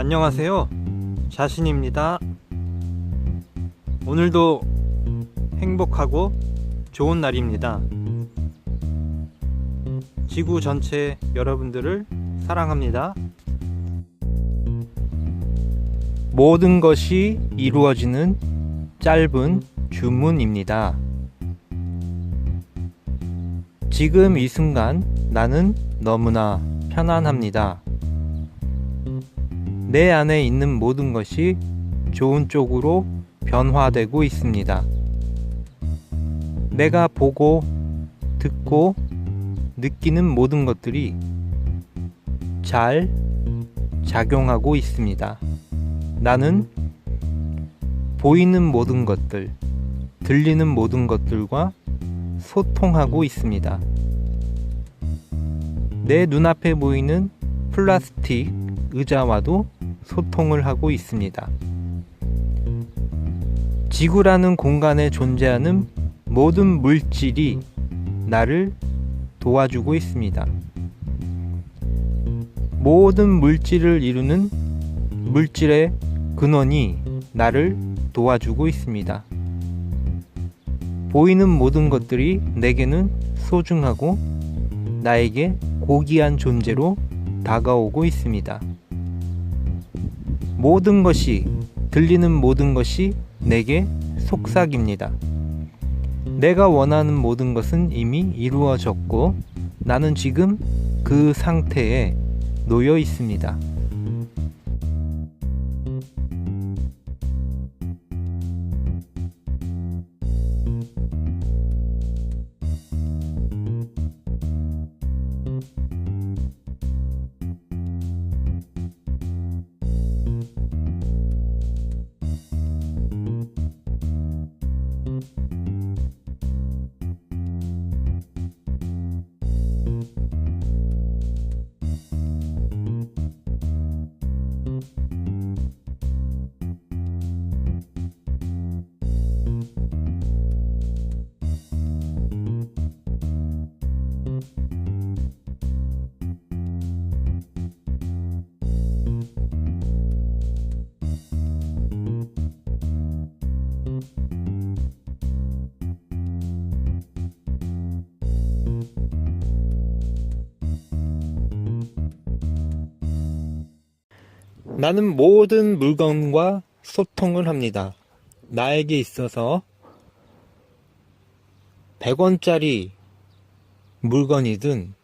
안녕하세요. 자신입니다. 오늘도 행복하고 좋은 날입니다. 지구 전체 여러분들을 사랑합니다. 모든 것이 이루어지는 짧은 주문입니다. 지금 이 순간 나는 너무나 편안합니다. 내 안에 있는 모든 것이 좋은 쪽으로 변화되고 있습니다. 내가 보고, 듣고, 느끼는 모든 것들이 잘 작용하고 있습니다. 나는 보이는 모든 것들, 들리는 모든 것들과 소통하고 있습니다. 내 눈앞에 보이는 플라스틱 의자와도 소통을 하고 있습니다. 지구라는 공간에 존재하는 모든 물질이 나를 도와주고 있습니다. 모든 물질을 이루는 물질의 근원이 나를 도와주고 있습니다. 보이는 모든 것들이 내게는 소중하고 나에게 고귀한 존재로 다가오고 있습니다. 모든 것이, 들리는 모든 것이 내게 속삭입니다. 내가 원하는 모든 것은 이미 이루어졌고 나는 지금 그 상태에 놓여 있습니다. 나는 모든 물건과 소통을 합니다. 나에게 있어서 100원짜리 물건이든,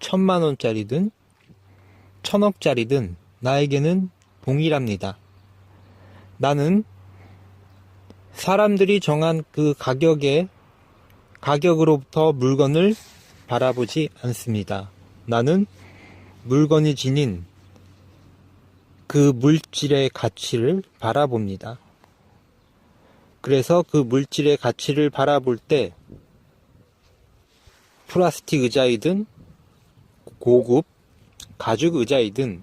천만 원짜리든, 천억짜리든, 나에게는 동일합니다. 나는 사람들이 정한 그 가격의 가격으로부터 물건을 바라보지 않습니다. 나는 물건이 지닌 그 물질의 가치를 바라봅니다. 그래서 그 물질의 가치를 바라볼 때 플라스틱 의자이든 고급 가죽 의자이든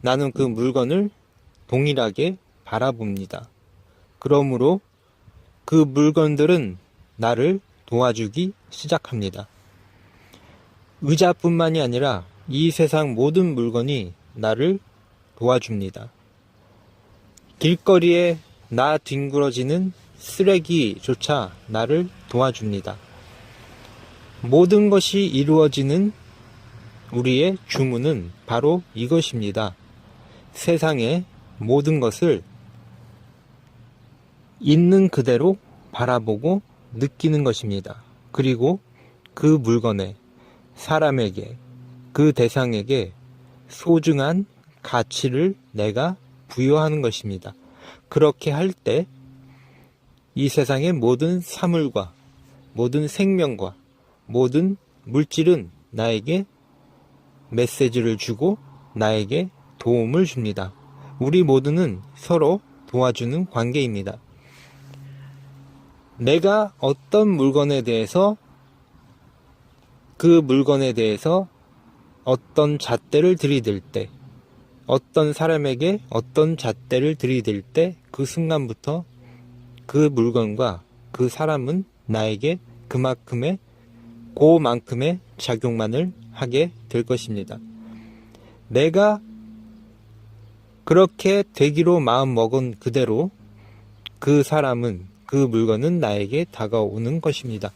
나는 그 물건을 동일하게 바라봅니다. 그러므로 그 물건들은 나를 도와주기 시작합니다. 의자뿐만이 아니라 이 세상 모든 물건이 나를 도와줍니다. 길거리에 나 뒹굴어지는 쓰레기조차 나를 도와줍니다. 모든 것이 이루어지는 우리의 주문은 바로 이것입니다. 세상의 모든 것을 있는 그대로 바라보고 느끼는 것입니다. 그리고 그 물건에, 사람에게, 그 대상에게 소중한 가치를 내가 부여하는 것입니다. 그렇게 할 때 이 세상의 모든 사물과 모든 생명과 모든 물질은 나에게 메시지를 주고 나에게 도움을 줍니다. 우리 모두는 서로 도와주는 관계입니다. 내가 어떤 물건에 대해서 그 물건에 대해서 어떤 잣대를 들이댈 때 어떤 사람에게 어떤 잣대를 들이댈 때 그 순간부터 그 물건과 그 사람은 나에게 그만큼의 그만큼의 작용만을 하게 될 것입니다. 내가 그렇게 되기로 마음 먹은 그대로 그 사람은 그 물건은 나에게 다가오는 것입니다.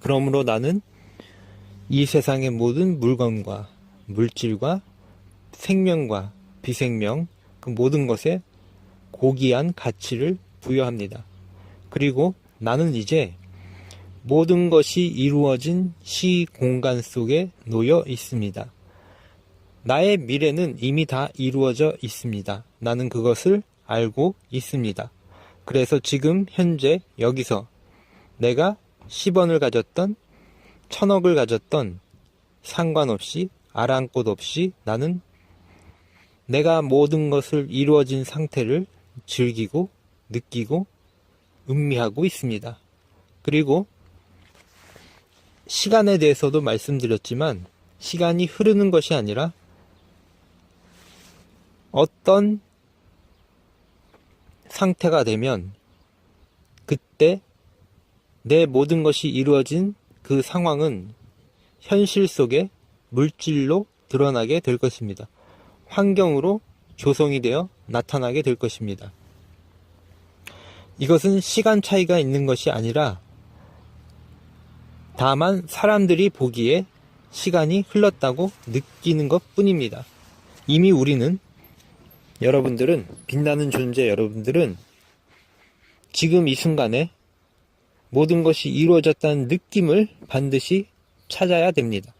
그러므로 나는 이 세상의 모든 물건과 물질과 생명과 비생명 그 모든 것에 고귀한 가치를 부여합니다. 그리고 나는 이제 모든 것이 이루어진 시 공간 속에 놓여 있습니다. 나의 미래는 이미 다 이루어져 있습니다. 나는 그것을 알고 있습니다. 그래서 지금 현재 여기서 내가 10원을 가졌던 1000억을 가졌던 상관없이 아랑곳 없이 나는 내가 모든 것을 이루어진 상태를 즐기고 느끼고 음미하고 있습니다. 그리고 시간에 대해서도 말씀드렸지만 시간이 흐르는 것이 아니라 어떤 상태가 되면 그때 내 모든 것이 이루어진 그 상황은 현실 속에 물질로 드러나게 될 것입니다. 환경으로 조성이 되어 나타나게 될 것입니다. 이것은 시간 차이가 있는 것이 아니라 다만 사람들이 보기에 시간이 흘렀다고 느끼는 것 뿐입니다. 이미 우리는 여러분들은 빛나는 존재 여러분들은 지금 이 순간에 모든 것이 이루어졌다는 느낌을 반드시 찾아야 됩니다.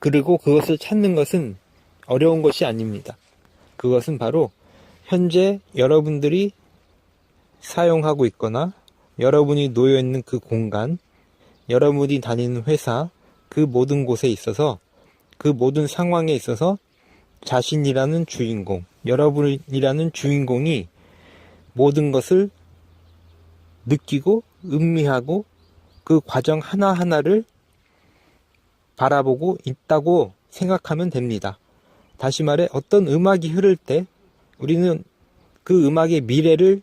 그리고 그것을 찾는 것은 어려운 것이 아닙니다. 그것은 바로 현재 여러분들이 사용하고 있거나 여러분이 놓여 있는 그 공간, 여러분이 다니는 회사, 그 모든 곳에 있어서 그 모든 상황에 있어서 자신이라는 주인공, 여러분이라는 주인공이 모든 것을 느끼고 음미하고 그 과정 하나하나를 바라보고 있다고 생각하면 됩니다. 다시 말해 어떤 음악이 흐를 때 우리는 그 음악의 미래를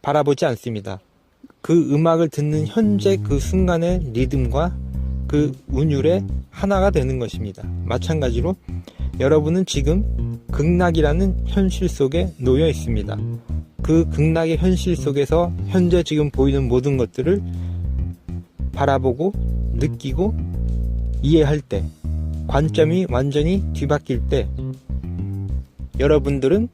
바라보지 않습니다. 그 음악을 듣는 현재 그 순간의 리듬과 그 운율의 하나가 되는 것입니다. 마찬가지로 여러분은 지금 극락이라는 현실 속에 놓여 있습니다. 그 극락의 현실 속에서 현재 지금 보이는 모든 것들을 바라보고 느끼고 이해할 때 관점이 완전히 뒤바뀔 때 여러분들은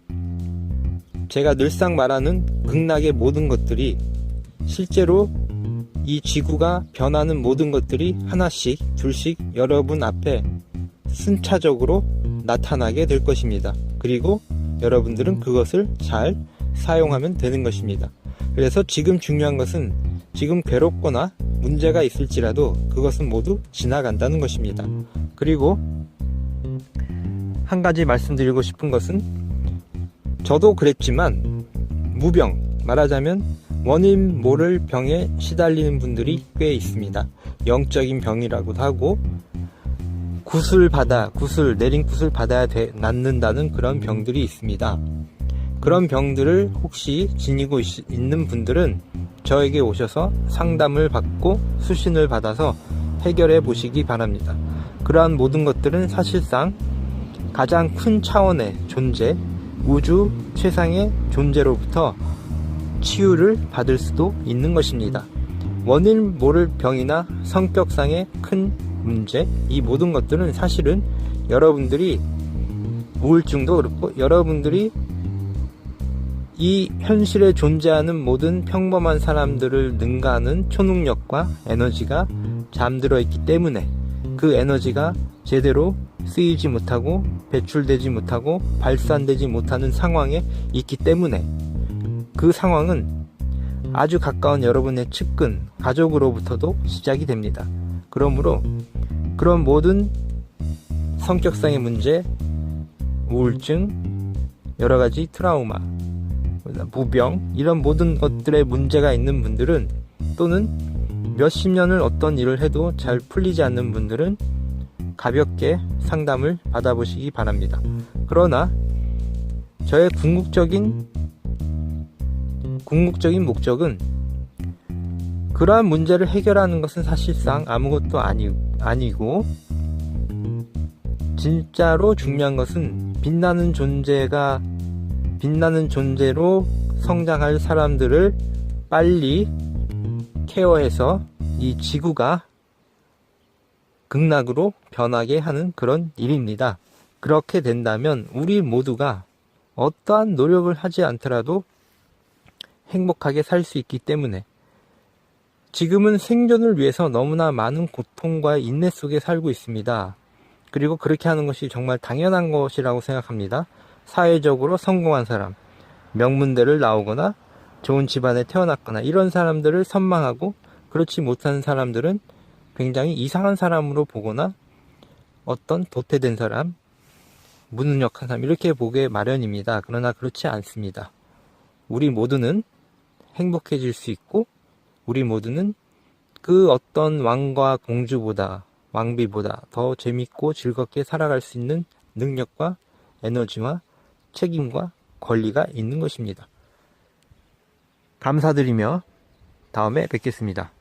제가 늘상 말하는 극락의 모든 것들이 실제로 이 지구가 변하는 모든 것들이 하나씩 둘씩 여러분 앞에 순차적으로 나타나게 될 것입니다. 그리고 여러분들은 그것을 잘 사용하면 되는 것입니다. 그래서 지금 중요한 것은 지금 괴롭거나 문제가 있을지라도 그것은 모두 지나간다는 것입니다. 그리고 한 가지 말씀드리고 싶은 것은 저도 그랬지만 무병 말하자면 원인 모를 병에 시달리는 분들이 꽤 있습니다. 영적인 병이라고도 하고 구슬 받아 구슬 내린 구슬 받아야 돼, 낫는다는 그런 병들이 있습니다. 그런 병들을 혹시 지니고 있, 있는 분들은 저에게 오셔서 상담을 받고 수신을 받아서 해결해 보시기 바랍니다. 그러한 모든 것들은 사실상 가장 큰 차원의 존재, 우주 최상의 존재로부터 치유를 받을 수도 있는 것입니다. 원인 모를 병이나 성격상의 큰 문제, 이 모든 것들은 사실은 여러분들이 우울증도 그렇고 여러분들이 이 현실에 존재하는 모든 평범한 사람들을 능가하는 초능력과 에너지가 잠들어 있기 때문에 그 에너지가 제대로 쓰이지 못하고 배출되지 못하고 발산되지 못하는 상황에 있기 때문에 그 상황은 아주 가까운 여러분의 측근, 가족으로부터도 시작이 됩니다. 그러므로 그런 모든 성격상의 문제, 우울증, 여러 가지 트라우마, 무병, 이런 모든 것들의 문제가 있는 분들은 또는 몇십 년을 어떤 일을 해도 잘 풀리지 않는 분들은 가볍게 상담을 받아보시기 바랍니다. 그러나 저의 궁극적인 궁극적인 목적은 그러한 문제를 해결하는 것은 사실상 아무것도 아니, 아니고 진짜로 중요한 것은 빛나는 존재가 빛나는 존재로 성장할 사람들을 빨리 케어해서 이 지구가 극락으로 변하게 하는 그런 일입니다. 그렇게 된다면 우리 모두가 어떠한 노력을 하지 않더라도 행복하게 살 수 있기 때문에 지금은 생존을 위해서 너무나 많은 고통과 인내 속에 살고 있습니다. 그리고 그렇게 하는 것이 정말 당연한 것이라고 생각합니다. 사회적으로 성공한 사람, 명문대를 나오거나 좋은 집안에 태어났거나 이런 사람들을 선망하고 그렇지 못한 사람들은 굉장히 이상한 사람으로 보거나 어떤 도태된 사람, 무능력한 사람 이렇게 보게 마련입니다. 그러나 그렇지 않습니다. 우리 모두는 행복해질 수 있고 우리 모두는 그 어떤 왕과 공주보다 왕비보다 더 재밌고 즐겁게 살아갈 수 있는 능력과 에너지와 책임과 권리가 있는 것입니다. 감사드리며 다음에 뵙겠습니다.